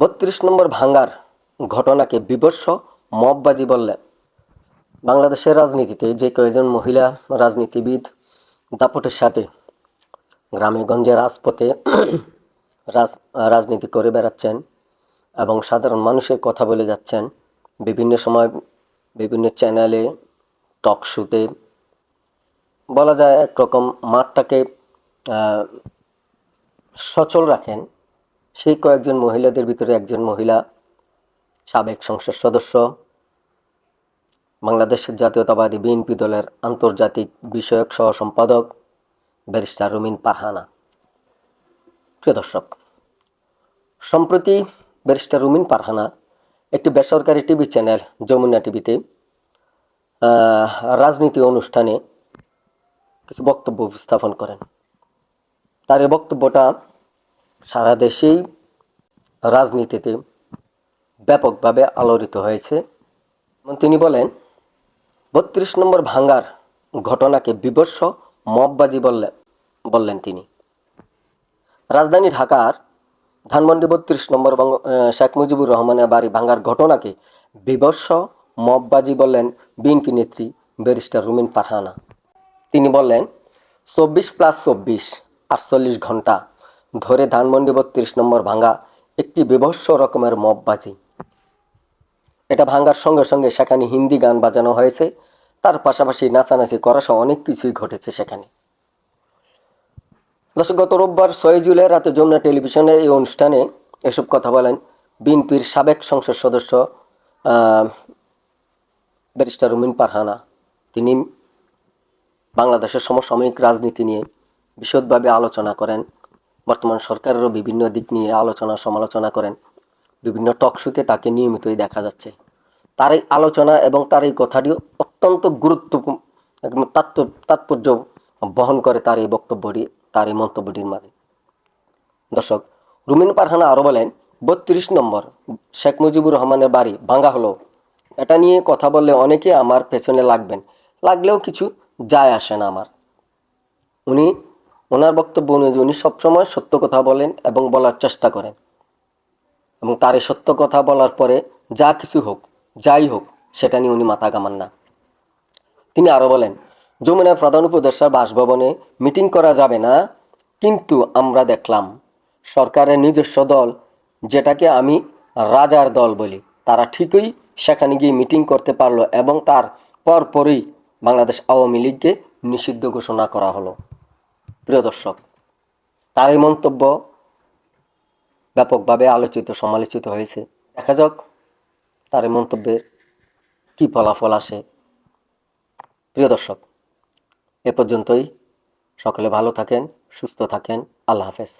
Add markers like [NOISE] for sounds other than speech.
বত্রিশ নম্বর ভাঙ্গার ঘটনাকে বিবর্ষ মববাজি বললে। বাংলাদেশের রাজনীতিতে যে কয়েকজন মহিলা রাজনীতিবিদ দাপটের সাথে গ্রামে গঞ্জে রাজপথে [CLEARS THROAT] রাজ, রাজনীতি করে বেড়াচ্ছেন এবং সাধারণ মানুষের কথা বলে যাচ্ছেন, বিভিন্ন সময় বিভিন্ন চ্যানেলে, টক শোতে, বলা যায় একরকম মাঠটাকে সচল রাখেন। সেই কয়েকজন মহিলাদের ভিতরে একজন মহিলা সাবেক সংসদ সদস্য, বাংলাদেশের জাতীয়তাবাদী বিএনপি দলের আন্তর্জাতিক বিষয়ক সহ সম্পাদক ব্যারিস্টার রুমিন পারহানা। প্রিয় দর্শক, সম্প্রতি ব্যারিস্টার রুমিন পারহানা একটি বেসরকারি টিভি চ্যানেল, যমুনা টিভিতে রাজনীতি অনুষ্ঠানে কিছু বক্তব্য উপস্থাপন করেন। তার এই বক্তব্যটা সারা দেশেই রাজনীতিতে ব্যাপকভাবে আলোড়িত হয়েছে। তিনি বলেন, বত্রিশ নম্বর ভাঙ্গার ঘটনাকে বিবর্ষ মববাজি বললেন বললেন তিনি। রাজধানী ঢাকার ধানমন্ডি বত্রিশ নম্বর শেখ মুজিবুর রহমানের বাড়ি ভাঙ্গার ঘটনাকে বিবর্ষ মববাজি বললেন বিএনপি নেত্রী ব্যারিস্টার রুমিন পারহানা তিনি বললেন, চব্বিশ প্লাস চব্বিশ, আটচল্লিশ ঘণ্টা ধরে ধানমন্ডি বত্রিশ নম্বর ভাঙ্গা একটি বিভৎস রকমের মববাজি এটা ভাঙ্গার সঙ্গে সঙ্গে সেখানে হিন্দি গান বাজানো হয়েছে। তার পাশাপাশি নাচানাচি করা সহ অনেক কিছুই ঘটেছে সেখানে। দর্শক, গত রোববার ছয় জুলাই রাতে যমুনা টেলিভিশনে এই অনুষ্ঠানে এসব কথা বলেন বিএনপির সাবেক সংসদ সদস্য ব্যারিস্টার রুমিন পারহানা। তিনি বাংলাদেশের সমসাময়িক রাজনীতি নিয়ে বিশদভাবে আলোচনা করেন। বর্তমান সরকারেরও বিভিন্ন দিক নিয়ে আলোচনা সমালোচনা করেন। বিভিন্ন টক শোতে তাকে নিয়মিতই দেখা যাচ্ছে। তার এই আলোচনা এবং তার এই কথাটি অত্যন্ত গুরুত্বপূর্ণ তাৎপর্য বহন করে তার এই বক্তব্যটি, তার এই মন্তব্যটির মাঝে। দর্শক, রুমিন পারহানা আরও বলেন, বত্রিশ নম্বর, শেখ মুজিবুর রহমানের বাড়ি ভাঙ্গা হলো। এটা নিয়ে কথা বললে অনেকে আমার পেছনে লাগবেন, লাগলেও কিছু যায় আসে না আমার। উনি ওনার বক্তব্য অনুযায়ী উনি সবসময় সত্য কথা বলেন এবং বলার চেষ্টা করেন। এবং তার এই সত্য কথা বলার পরে যা কিছু হোক, যাই হোক, সেটা নিয়ে উনি মাথা কামান না। তিনি আরও বলেন, যমুনার প্রধান উপদেষ্টার বাসভবনে মিটিং করা যাবে না, কিন্তু আমরা দেখলাম সরকারের নিজস্ব দল, যেটাকে আমি রাজার দল বলি। তারা ঠিকই সেখানে গিয়ে মিটিং করতে পারল এবং তার পরপরই বাংলাদেশ আওয়ামী লীগকে নিষিদ্ধ ঘোষণা করা হলো। প্রিয় দর্শক, তার এই মন্তব্য ব্যাপকভাবে আলোচিত, সমালোচিত হয়েছে। দেখা যাক তার এই মন্তব্যের কী ফলাফল আসে। প্রিয় দর্শক, এ পর্যন্তই। সকলে ভালো থাকেন, সুস্থ থাকেন। আল্লাহ হাফেজ।